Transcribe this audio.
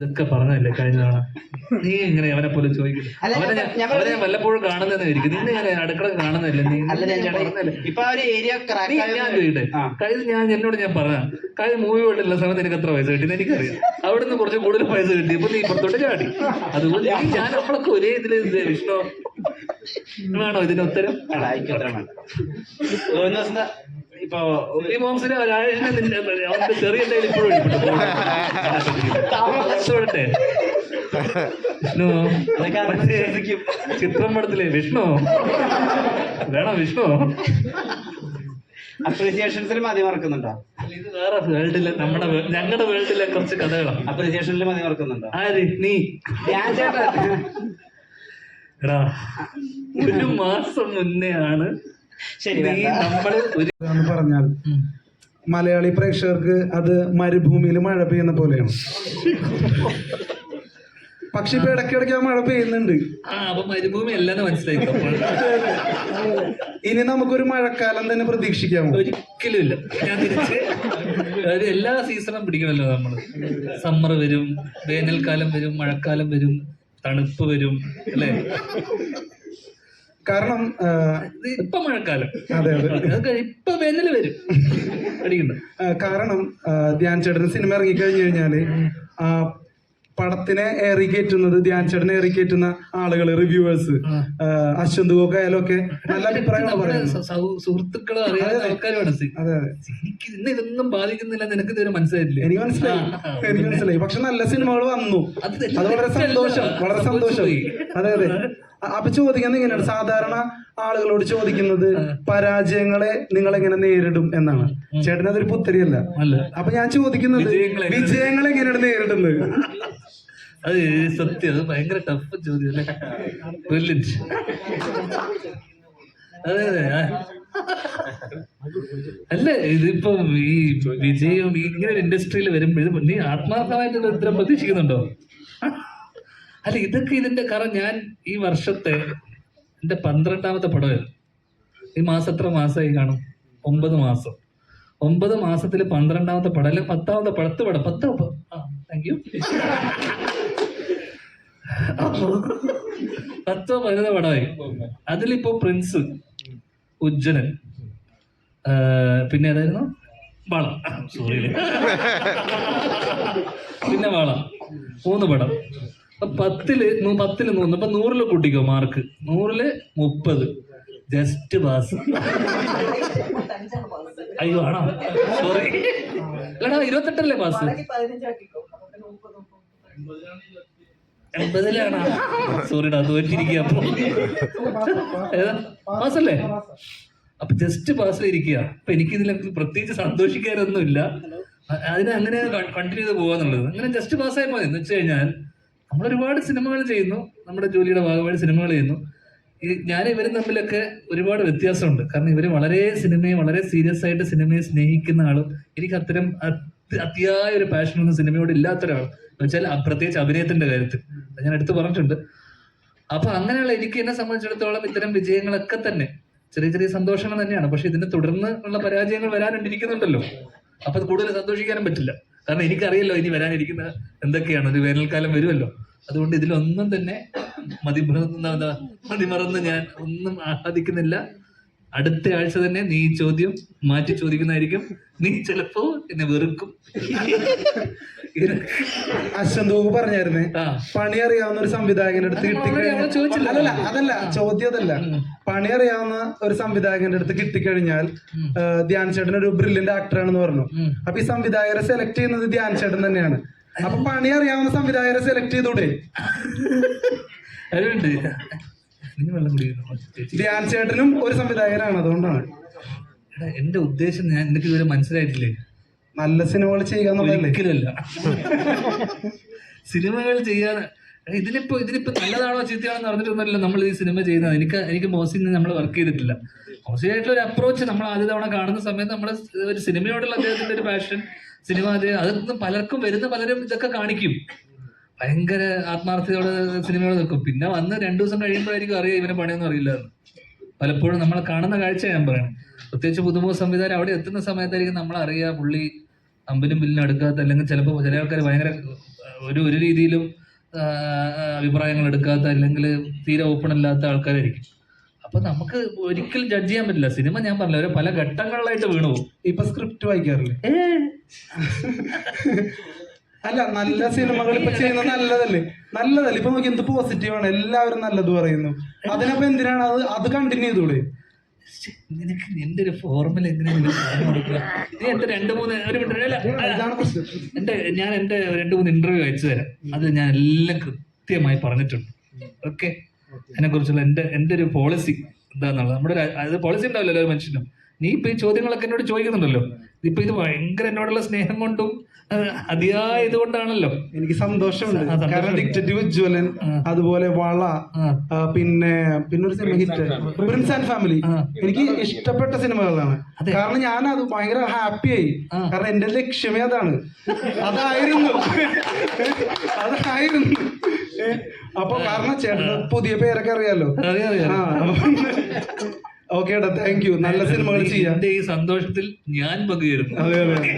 ഇതൊക്കെ പറഞ്ഞല്ലേ കഴിഞ്ഞ തവണ? നീ എങ്ങനെ അവനെ പോലെ ചോദിക്കുന്നു അല്ല, അവനെ ഞാൻ വല്ലപ്പോഴും കാണുന്നതായിരിക്കും നിന്നെ ഞാൻ അടുക്കള കാണുന്നതല്ലേ? നീ ഞാൻ? ഇപ്പൊ ചോദിക്കട്ടെ. കഴിഞ്ഞ ഞാൻ എന്നോട് ഞാൻ പറഞ്ഞ കഴിഞ്ഞ മൂവി കൊണ്ടുള്ള സമയത്ത് എനിക്ക് എത്ര പൈസ കിട്ടി എനിക്കറിയാം. അവിടെ നിന്ന് കുറച്ച് കൂടുതൽ പൈസ കിട്ടിയപ്പോ നീ ഇപ്പുറത്തോട്ട് ചാടി. അതുകൊണ്ട് ഞാൻ നമ്മളൊക്കെ ഒരേ ഇതിൽ ഇത് വിഷ്ണു? വേണോ ഇതിന് ഉത്തരം? ഇപ്പൊ ഈ മോംസിനെ ഒരാഴ്ച ചെറിയ എന്തെങ്കിലും ഇപ്പോഴും വിഷ്ണു. ചിത്രം പടത്തിലെ വിഷ്ണു. വേണോ വിഷ്ണു? അപ്രീസിയേഷൻസിൽ മതി മറക്കുന്നുണ്ടോ? ഇത് വേറെ വേൾഡിലെ നമ്മുടെ ഞങ്ങളുടെ വേൾഡിലെ കുറച്ച് കഥകളാണ് അപ്രീസിയേഷനിൽ മതി മറക്കുന്നുണ്ടോ? ആര്? നീ. ഞാൻ ചേട്ടാ. എടാ ഒരു മാസം മുന്നേ ആണ് ശരി നമ്മൾ ഒരു പറഞ്ഞാൽ. മലയാളി പ്രേക്ഷകർക്ക് അത് മരുഭൂമിയിൽ മഴ പെയ്യുന്ന പോലെയാണ്. പക്ഷെ ഇപ്പൊ ഇടയ്ക്കിടയ്ക്ക് ആ മഴ പെയ്യുന്നുണ്ട്. ആ അപ്പൊ മരുഭൂമി അല്ലെന്ന് മനസ്സിലായി ഇനി നമുക്കൊരു മഴക്കാലം തന്നെ പ്രതീക്ഷിക്കാമോ? ഒരിക്കലും ഇല്ല. ഞാൻ തിരിച്ച് അതായത് എല്ലാ സീസണും പിടിക്കണല്ലോ നമ്മൾ. സമ്മർ വരും വേനൽക്കാലം വരും മഴക്കാലം വരും. തണുപ്പ് വരും അല്ലേ? കാരണം ഇപ്പൊ മഴക്കാലം. അതെ അതെ. ഇപ്പൊ വേനൽ വരും. അടിക്കണ്ട കാരണം ധ്യാൻ ചേട്ടൻ സിനിമ ഇറങ്ങിക്കഴിഞ്ഞു കഴിഞ്ഞാൽ ആ പടത്തിനെ ഏറി കയറ്റുന്നത് ധ്യാൻ ചേട്ടനെ ഏറി കയറ്റുന്ന ആളുകൾ റിവ്യൂവേഴ്സ് അശ്വന്ത് ഗോക്ക് ആയാലും ഒക്കെ നല്ല അഭിപ്രായമാണ് പറയുന്നത് സുഹൃത്തുക്കളും ആൾക്കാരുമാണ് എനിക്ക് ഇന്ന് ഇതൊന്നും ബാധിക്കുന്നില്ല നിനക്ക് ഇതുവരെ മനസ്സിലായിട്ടില്ല? എനിക്ക് മനസ്സിലായി. എനിക്ക് മനസ്സിലായി. പക്ഷെ നല്ല സിനിമകൾ വന്നു. അത് വളരെ സന്തോഷം വളരെ സന്തോഷം. അതെ അതെ. അപ്പൊ ചോദിക്കുന്നത് എങ്ങനെയാണ് സാധാരണ ആളുകളോട് ചോദിക്കുന്നത് പരാജയങ്ങളെ നിങ്ങൾ എങ്ങനെ നേരിടും എന്നാണ്. ചേട്ടൻ അതൊരു പുത്തരിയല്ല. അപ്പൊ ഞാൻ ചോദിക്കുന്നത് വിജയങ്ങളെ വിജയങ്ങൾ എങ്ങനെയാണ് നേരിടുന്നത്? അത് സത്യം അത് ഭയങ്കര ടഫ് ചോദ്യം അല്ലേ? അതെ അതെ അല്ല ഇതിപ്പോ ഈ വിജയം ഇങ്ങനെ ഒരു ഇൻഡസ്ട്രിയിൽ വരുമ്പോഴും നീ ആത്മാർത്ഥമായിട്ട് ഇത് ഇത്ര പ്രതീക്ഷിക്കുന്നുണ്ടോ? അല്ല ഇതൊക്കെ ഇതിന്റെ കാരണം ഞാൻ ഈ വർഷത്തെ എന്റെ പന്ത്രണ്ടാമത്തെ പടമായിരുന്നു ഈ മാസം എത്ര മാസമായി കാണും? ഒമ്പത് മാസം. ഒമ്പത് മാസത്തിൽ പന്ത്രണ്ടാമത്തെ പടം അല്ലെങ്കിൽ പത്താമത്തെ പടത്ത് പടം. പത്ത് താങ്ക് യു പത്തോ പതിനൊന്നോ പടമായി. അതിലിപ്പോ പ്രിൻസ് ഉജ്ജനൻ ആ, പിന്നെ ഏതായിരുന്നു? വളം. സോറി പിന്നെ വളം. മൂന്ന് പടം. പത്തിൽ പത്തിൽ മൂന്ന് അപ്പൊ നൂറിൽ കൂട്ടിക്കോ മാർക്ക് നൂറിൽ മുപ്പത്. ജസ്റ്റ് പാസ് അയ്യോ ആണോ? സോറി അല്ലടാ ഇരുപത്തെട്ടല്ലേ പാസ് എൺപതിലാണോ സോറിടാ തോറ്റിരിക്കുക അപ്പൊ. ഏതാ? പാസ്സല്ലേ? അപ്പൊ ജസ്റ്റ് പാസ് ഇരിക്കുക അപ്പൊ എനിക്ക് ഇതിൽ പ്രത്യേകിച്ച് സന്തോഷിക്കാനൊന്നുമില്ല. അതിനെ അങ്ങനെ കണ്ടിന്യൂ ചെയ്ത് പോവാന്നുള്ളത്. അങ്ങനെ ജസ്റ്റ് പാസ് ആയി മതി. എന്ന് വെച്ച് കഴിഞ്ഞാൽ നമ്മൾ ഒരുപാട് സിനിമകൾ ചെയ്യുന്നു. നമ്മുടെ ജോലിയുടെ ഭാഗമായിട്ട് സിനിമകൾ ചെയ്യുന്നു. ഞാൻ ഇവരും തമ്മിലൊക്കെ ഒരുപാട് വ്യത്യാസമുണ്ട്. കാരണം ഇവർ വളരെ സിനിമയെ വളരെ സീരിയസ് ആയിട്ട് സിനിമയെ സ്നേഹിക്കുന്ന ആളും എനിക്ക് അത്തരം അതി- അതിയായ ഒരു പാഷനൊന്നും സിനിമയോട് ഇല്ലാത്ത ഒരാൾ എന്ന് വെച്ചാൽ പ്രത്യേകിച്ച് അഭിനയത്തിന്റെ കാര്യത്തിൽ. ഞാൻ എടുത്തു പറഞ്ഞിട്ടുണ്ട്. അപ്പൊ അങ്ങനെയുള്ള എനിക്ക് എന്നെ സംബന്ധിച്ചിടത്തോളം ഇത്തരം വിജയങ്ങളൊക്കെ തന്നെ ചെറിയ ചെറിയ സന്തോഷങ്ങൾ തന്നെയാണ്. പക്ഷെ ഇതിന് തുടർന്ന് ഉള്ള പരാജയങ്ങൾ വരാനുണ്ടിരിക്കുന്നുണ്ടല്ലോ അപ്പൊ അത് കൂടുതൽ സന്തോഷിക്കാനും പറ്റില്ല. കാരണം എനിക്കറിയല്ലോ ഇനി വരാനിരിക്കുന്ന എന്തൊക്കെയാണ്. ഒരു വേനൽക്കാലം വരുമല്ലോ. അതുകൊണ്ട് ഇതിലൊന്നും തന്നെ മതിമറന്ന് മതിമറന്ന് ഞാൻ ഒന്നും ആഹ്ലാദിക്കുന്നില്ല. അടുത്ത ആഴ്ച തന്നെ നീ ചോദ്യം മാറ്റി ചോദിക്കുന്നതായിരിക്കും. നീ ചിലപ്പോ എന്നെ വെറുക്കും. അശ്വന്ത് ഗോക്ക് പറഞ്ഞായിരുന്നേ? പണി അറിയാവുന്ന ഒരു സംവിധായകന്റെ അടുത്ത് കിട്ടിക്കഴിഞ്ഞാൽ അല്ലല്ല അതല്ല ചോദ്യം അതല്ല. പണി അറിയാവുന്ന ഒരു സംവിധായകന്റെ അടുത്ത് കിട്ടിക്കഴിഞ്ഞാൽ ധ്യാൻ ചേട്ടൻ ഒരു ബ്രില്യന്റ് ആക്ടർ ആണെന്ന് പറഞ്ഞു. അപ്പൊ ഈ സംവിധായകരെ സെലക്ട് ചെയ്യുന്നത് ധ്യാൻ ചേട്ടൻ തന്നെയാണ്. അപ്പൊ പണി അറിയാവുന്ന സംവിധായകരെ സെലക്ട് ചെയ്തൂടെ? അതുണ്ട് വെള്ളം കുടിക്കുന്നു. ധ്യാൻ ചേട്ടനും ഒരു സംവിധായകനാണ് അതുകൊണ്ടാണ്. എടാ, എന്റെ ഉദ്ദേശം ഞാൻ നിനക്ക് ഇതുവരെ മനസ്സിലായിട്ടില്ലേ? നല്ല സിനിമകൾ ചെയ്യുക എന്നുള്ളതല്ലേ? ഒരിക്കലല്ല. സിനിമകൾ ചെയ്യാൻ ഇതിനിപ്പോ ഇതിലിപ്പോ നല്ലതാണോ ചീത്തയാണോ അറിഞ്ഞിട്ടൊന്നുമല്ല നമ്മൾ ഈ സിനിമ ചെയ്യുന്നത്. എനിക്ക് എനിക്ക് മോസിൽ നമ്മൾ വർക്ക് ചെയ്തിട്ടില്ല. മോശമായിട്ടുള്ള ഒരു അപ്രോച്ച് നമ്മൾ ആദ്യ തവണ കാണുന്ന സമയത്ത് നമ്മൾ ഒരു സിനിമയോടുള്ള അദ്ദേഹത്തിന്റെ ഒരു പാഷൻ സിനിമ അത് അതൊന്നും പലർക്കും വരുന്ന പലരും ഇതൊക്കെ കാണിക്കും. ഭയങ്കര ആത്മാർത്ഥതയോടെ സിനിമയോട് നിൽക്കും. പിന്നെ വന്ന് രണ്ടു ദിവസം കഴിയുമ്പോഴായിരിക്കും അറിയാം ഇവനെ പണിയൊന്നും അറിയില്ല എന്ന്. പലപ്പോഴും നമ്മൾ കാണുന്ന കാഴ്ച ഞാൻ പറയണം. പ്രത്യേകിച്ച് പുതുമുഖ സംവിധാനം അവിടെ എത്തുന്ന സമയത്തായിരിക്കും നമ്മൾ അറിയുക പുള്ളി അമ്പലും ബില്ലിനും അടുക്കാത്ത അല്ലെങ്കിൽ ചിലപ്പോൾ ചില ആൾക്കാർ ഭയങ്കര ഒരു ഒരു രീതിയിലും അഭിപ്രായങ്ങൾ എടുക്കാത്ത അല്ലെങ്കിൽ തീരെ ഓപ്പൺ അല്ലാത്ത ആൾക്കാരായിരിക്കും. അപ്പൊ നമുക്ക് ഒരിക്കലും ജഡ്ജ് ചെയ്യാൻ പറ്റില്ല. സിനിമ ഞാൻ പറഞ്ഞില്ല ഒരു പല ഘട്ടങ്ങളിലായിട്ട് വീണു പോകും. ഇപ്പൊ സ്ക്രിപ്റ്റ് വായിക്കാറില്ലേ? അല്ല നല്ല സിനിമകൾ ഇപ്പൊ ചെയ്യുന്നത് നല്ലതല്ലേ? നല്ലതല്ലേ? ഇപ്പൊ നോക്കി എന്ത് പോസിറ്റീവ് ആണ്. എല്ലാവരും നല്ലത് പറയുന്നു. അതിനപ്പോ എന്തിനാണ് അത്? അത് കണ്ടിന്യൂ ചെയ്തൂടെ? നിനക്ക് നിന്റെ ഒരു ഫോർമുല നീ എന്റെ രണ്ട് മൂന്ന് ഒരു മിനിറ്റ് എന്റെ ഞാൻ എന്റെ രണ്ട് മൂന്ന് ഇന്റർവ്യൂ അയച്ചു തരാം. അത് ഞാൻ എല്ലാം കൃത്യമായി പറഞ്ഞിട്ടുണ്ട്. ഓക്കെ? അതിനെ കുറിച്ചുള്ള എന്റെ എന്റെ ഒരു പോളിസി എന്താന്നുള്ളത്. നമ്മുടെ ഒരു അത് പോളിസി ഉണ്ടാവില്ലല്ലോ ഒരു മനുഷ്യനും. നീ ഇപ്പൊ ഈ ചോദ്യങ്ങളൊക്കെ എന്നോട് ചോദിക്കുന്നുണ്ടല്ലോ. ഇപ്പൊ ഇത് ഭയങ്കര എന്നോടുള്ള സ്നേഹം കൊണ്ടും ആ, കൊണ്ടാണല്ലോ എനിക്ക് സന്തോഷമുണ്ട്. കാരണം ഡിക്റ്റേറ്റീവ് ഉജ്ജ്വലൻ അതുപോലെ വള പിന്നെ പിന്നെ ഒരു സിനിമ ഹിറ്റ് പ്രിൻസ് ആൻഡ് ഫാമിലി എനിക്ക് ഇഷ്ടപ്പെട്ട സിനിമകളാണ്. കാരണം ഞാൻ അത് ഭയങ്കര ഹാപ്പിയായി കാരണം എന്റെ ലക്ഷ്യമേ അതാണ്. അതായിരുന്നു. അതായിരുന്നു. അപ്പൊ കാരണം ചേട്ടൻ പുതിയ പേരൊക്കെ അറിയാലോ. അറിയാം ഓക്കെ താങ്ക് യു നല്ല സിനിമകൾ ചെയ്യാം. എന്റെ ഈ സന്തോഷത്തിൽ ഞാൻ പങ്കുചേരുന്നു. അതെ അതെ.